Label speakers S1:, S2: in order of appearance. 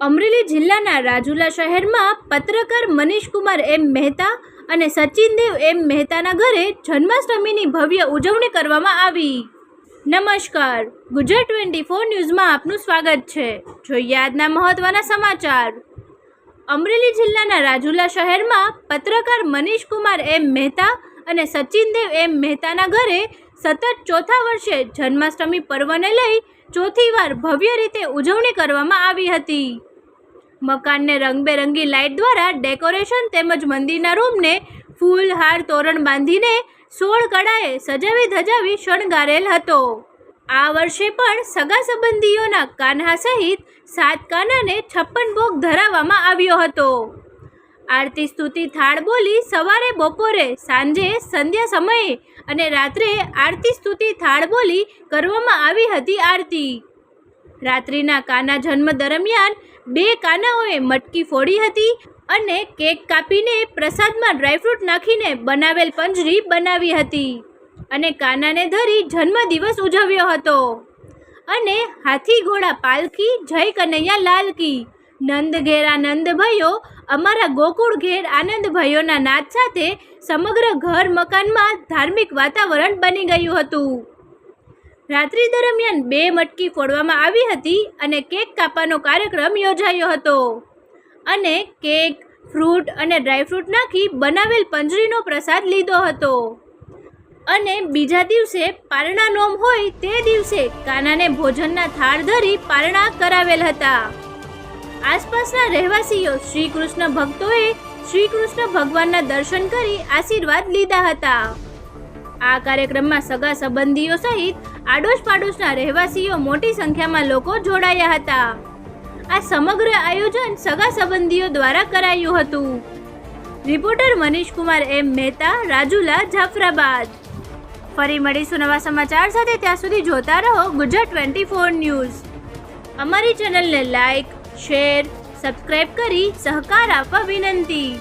S1: અમરેલી જિલ્લાના રાજુલા શહેરમાં પત્રકાર મનીષકુમાર એમ મહેતા અને સચિનદેવ એમ મહેતાના ઘરે જન્માષ્ટમીની ભવ્ય ઉજવણી કરવામાં આવી. નમસ્કાર. ગુજરાત ટ્વેન્ટી ફોર ન્યૂઝમાં આપનું સ્વાગત છે. જોઈએ આજના મહત્વના સમાચાર. અમરેલી જિલ્લાના રાજુલા શહેરમાં પત્રકાર મનીષકુમાર એમ મહેતા અને સચિનદેવ એમ મહેતાના ઘરે સતત ચોથા વર્ષે જન્માષ્ટમી પર્વને લઈ ચોથી વાર ભવ્ય રીતે ઉજવણી કરવામાં આવી હતી. મકાનને રંગબેરંગી લાઇટ દ્વારા ડેકોરેશન તેમજ મંદિરના રૂમને ફૂલ, હાર, તોરણ બાંધીને સોળ કળાએ સજાવી ધજાવી શણગારેલ હતો. આ વર્ષે પણ સગા સંબંધીઓના કાન્હા સહિત સાત કાનાને છપ્પન ભોગ ધરાવવામાં આવ્યો હતો. આરતી સ્તુતિ થાળ બોલી સવારે, બપોરે, સાંજે, સંધ્યા સમયે અને રાત્રે આરતી સ્તુતિ થાળ બોલી કરવામાં આવી હતી આરતી. રાત્રિના કાના જન્મ દરમિયાન બે કાનાઓએ મટકી ફોડી હતી અને કેક કાપીને પ્રસાદમાં ડ્રાયફ્રૂટ નાખીને બનાવેલ પંજરી બનાવી હતી અને કાનાને ધરી જન્મદિવસ ઉજવ્યો હતો. અને હાથી ઘોડા પાલકી જય કનૈયા લાલકી નંદ ઘેર આનંદ ભયો, અમારા ગોકુળ ઘેર આનંદ ભયોના નાદ સાથે સમગ્ર ઘર મકાનમાં ધાર્મિક વાતાવરણ બની ગયું હતું. રાત્રિ દરમિયાન બે મટકી ફોડવામાં આવી હતી અને કેક કાપવાનો કાર્યક્રમ યોજાયો હતો. અને કેક, ફ્રૂટ અને ડ્રાયફ્રૂટ નાખી બનાવેલ પંજરીનો પ્રસાદ લીધો હતો. અને બીજા દિવસે પારણા નોમ હોય તે દિવસે કાનાને ભોજનના થાળ ધરી પારણા કરાવેલ હતા. આસપાસના રહેવાસીઓ શ્રી કૃષ્ણ ભક્તોએ શ્રી કૃષ્ણ ભગવાનના દર્શન કરી આશીર્વાદ લીધા હતા. આ કાર્યક્રમમાં સગા સંબંધીઓ સહિત આડોશ પાડોશના રહેવાસીઓ મોટી સંખ્યામાં લોકો જોડાયા હતા. આ સમગ્ર આયોજન સગા સંબંધીઓ દ્વારા કરાયું હતું. Reporter Manishkumar M Mehta, Rajula, Jafrabad. ફરી મળીશું નવા સમાચાર સાથે, ત્યાં સુધી જોતા રહો ગુજરાત ટ્વેન્ટી ફોર ન્યૂઝ. અમારી ચેનલને લાઈક, શેર સબસ્ક્રાઈબ કરી સહકાર આપવા વિનંતી.